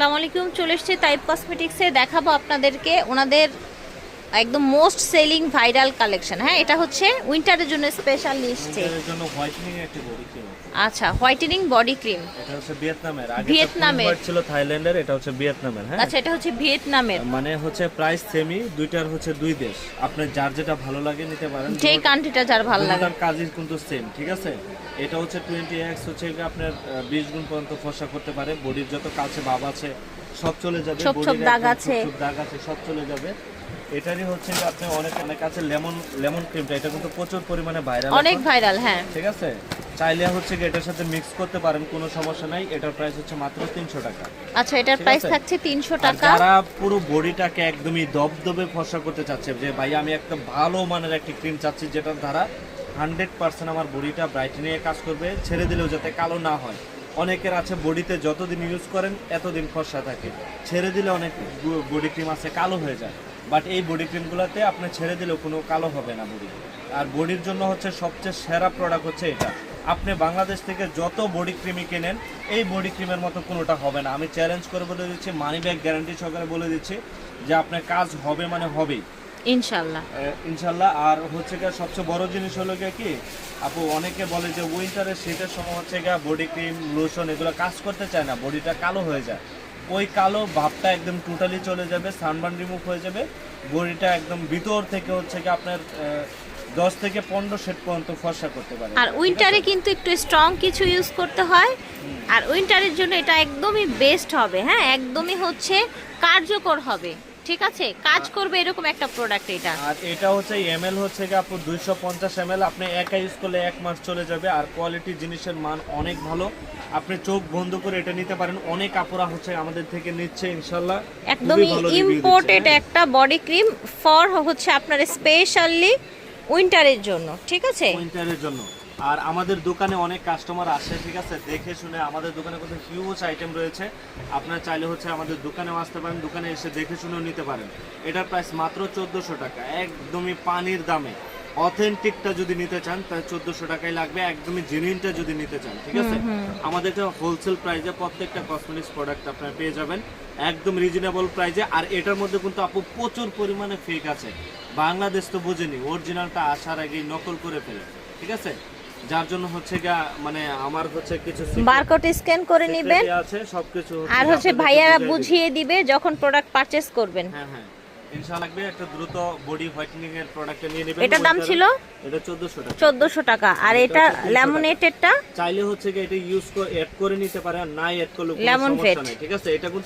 আসসালামু আলাইকুম চলে এসছে টাইপ কসমেটিক্সে দেখাবো আপনাদেরকে ওনাদের একদম মোস্ট সেলিং ভাইরাল কালেকশন। হ্যাঁ এটা হচ্ছে উইন্টারের জন্য স্পেশাল নিচ্ছে এর জন্য হোয়াইটেনিং একটি বডি ক্রিম আচ্ছা হোয়াইটেনিং বডি ক্রিম এটা হচ্ছে ভিয়েতনামের। আগে ভিয়েতনামের। ছিল থাইল্যান্ডের এটা হচ্ছে ভিয়েতনামের হ্যাঁ? আচ্ছা এটা হচ্ছে ভিয়েতনামের। মানে হচ্ছে প্রাইস সেমি দুইটার হচ্ছে দুই দেশ। আপনার যার যেটা ভালো লাগে নিতে পারেন যেই কান্ট্রিটা যার ভালো লাগে। দুটোটার কাজই কিন্তু সেম ঠিক আছে? এটা হচ্ছে টোয়েন্টি এক্স হচ্ছে গিয়ে আপনার বিশ গুণ পর্যন্ত ফর্সা করতে পারে। বডির যত কাছে ভাব আছে সব চলে যাবে। ছোপ দাগ আছে। ছোপ দাগ আছে সব চলে যাবে। এটারই হচ্ছে গিয়ে আপনি অনেক অনেক আছে লেমন লেমন ক্রিমটা এটা কিন্তু প্রচুর পরিমাণে ভাইরাল অনেক ভাইরাল হ্যাঁ। ঠিক আছে? চাইলে হচ্ছে এটার সাথে মিক্স করতে পারেন কোনো সমস্যা নাই। এটার প্রাইস হচ্ছে মাত্র তিনশো টাকা। আচ্ছা এটার প্রাইস থাকছে তিনশো আর টাকা। যারা পুরো বডিটাকে একদমই দবদবে ফর্সা করতে চাচ্ছে যে ভাই আমি একটা ভালো মানের একটা ক্রিম চাচ্ছি যেটার দ্বারা হান্ড্রেড পার্সেন্ট আমার বডিটা কাজ করবে ছেড়ে দিলেও যাতে কালো না হয়। অনেকের আছে বডিতে যতদিন ইউজ করেন এতদিন ফর্সা থাকে। ছেড়ে দিলে অনেক বডি ক্রিম আছে কালো হয়ে যায়। বাট এই বডি ক্রিমগুলোতে আপনি ছেড়ে দিলেও কোনো কালো হবে না বডি আর বডির জন্য হচ্ছে সবচেয়ে সেরা প্রোডাক্ট হচ্ছে এটা। আপনি বাংলাদেশ থেকে যত বডি ক্রিমই কেনেন এই বডি ক্রিমের মতো কোনোটা হবে না। আমি চ্যালেঞ্জ করে বলে দিচ্ছি মানি ব্যাগ গ্যারান্টি সহকারে বলে দিচ্ছি যে আপনার কাজ হবে মানে হবেই। ইনশাল্লাহ। ইনশাল্লাহ। আর হচ্ছে গিয়ে সবচেয়ে বড় জিনিস হলো গিয়ে কি আপু অনেকে বলে যে উইন্টারে শীতের সময় হচ্ছে গিয়ে বডি ক্রিম লোশন এগুলো কাজ করতে চায় না বডিটা কালো হয়ে যায়। ওই কালো ভাবটা একদম টোটালি চলে যাবে সানবার্ন রিমুভ হয়ে যাবে। বডিটা একদম ভিতর থেকে হচ্ছে কি আপনার দশ থেকে পনেরো সেট পর্যন্ত ফর্সা করতে পারে। আর উইন্টারে কিন্তু একটু স্ট্রং কিছু ইউজ করতে হয়। আর উইন্টারের জন্য এটা একদমই বেস্ট হবে হ্যাঁ? একদমই হচ্ছে কার্যকর হবে। ঠিক আছে? কাজ করবে এরকম একটা প্রোডাক্ট এটা। আর এটা হচ্ছে এমএল হচ্ছে গিয়ে আপু দুইশো পঞ্চাশ এমএল আপনি একা ইউজ করলে এক মাস চলে যাবে আর কোয়ালিটি জিনিসের মান অনেক ভালো। আপনি চোখ বন্ধ করে এটা নিতে পারেন। অনেক আপুরা হচ্ছে আমাদের থেকে নিচ্ছে ইনশাল্লাহ। খুবই একদমই ইম্পোর্টেড হ্যাঁ। একটা বডি ক্রিম ফর হচ্ছে আপনার স্পেশালি উইন্টারের জন্য ঠিক আছে? উইন্টারের জন্য। আর আমাদের দোকানে অনেক কাস্টমার আসে ঠিক আছে? দেখে শুনে আমাদের দোকানে কত হিউজ আইটেম রয়েছে। আপনারা চাইলে হচ্ছে আমাদের দোকানেও আসতে পারেন দোকানে এসে দেখে শুনেও নিতে পারেন। এটার প্রাইস মাত্র চোদ্দোশো টাকা একদমই পানির দামে। অথেন্টিকটা যদি নিতে চান তাহলে চোদ্দোশো টাকাই লাগবে একদমই জেনুইনটা যদি নিতে চান ঠিক আছে? আমাদের হোলসেল প্রাইসে প্রত্যেকটা কসমেটিক্স প্রোডাক্ট আপনারা পেয়ে যাবেন একদম রিজনেবল প্রাইসে আর এটার মধ্যে কিন্তু আপু প্রচুর পরিমাণে ফেক আছে। বাংলাদেশ তো বোঝেনি অরিজিনালটা আসার আগেই নকল করে ফেলে ঠিক আছে? যার জন্য হচ্ছে মানে আমার হচ্ছে কিছু বারকোড স্ক্যান করে নেবেন আছে সবকিছু আর হচ্ছে ভাইয়ারা বুঝিয়ে দিবে। যখন প্রোডাক্ট পারচেজ করবেন। হ্যাঁ হ্যাঁ। ইনশাআল্লাহ একটা দ্রুত বডি হোয়াইটেনিং এর প্রোডাক্ট নিয়ে নেবেন। এটার দাম ছিল? এটা 1400 টাকা। চোদ্দশো টাকা। আর এটা হচ্ছে 300 ল্যামিনেটেডটা চাইলে হচ্ছে কি এটা ইউজ করে অ্যাড করে নিতে পারে আর না অ্যাড করলে কোনো সমস্যা নাই ঠিক আছে? এটা কিন্তু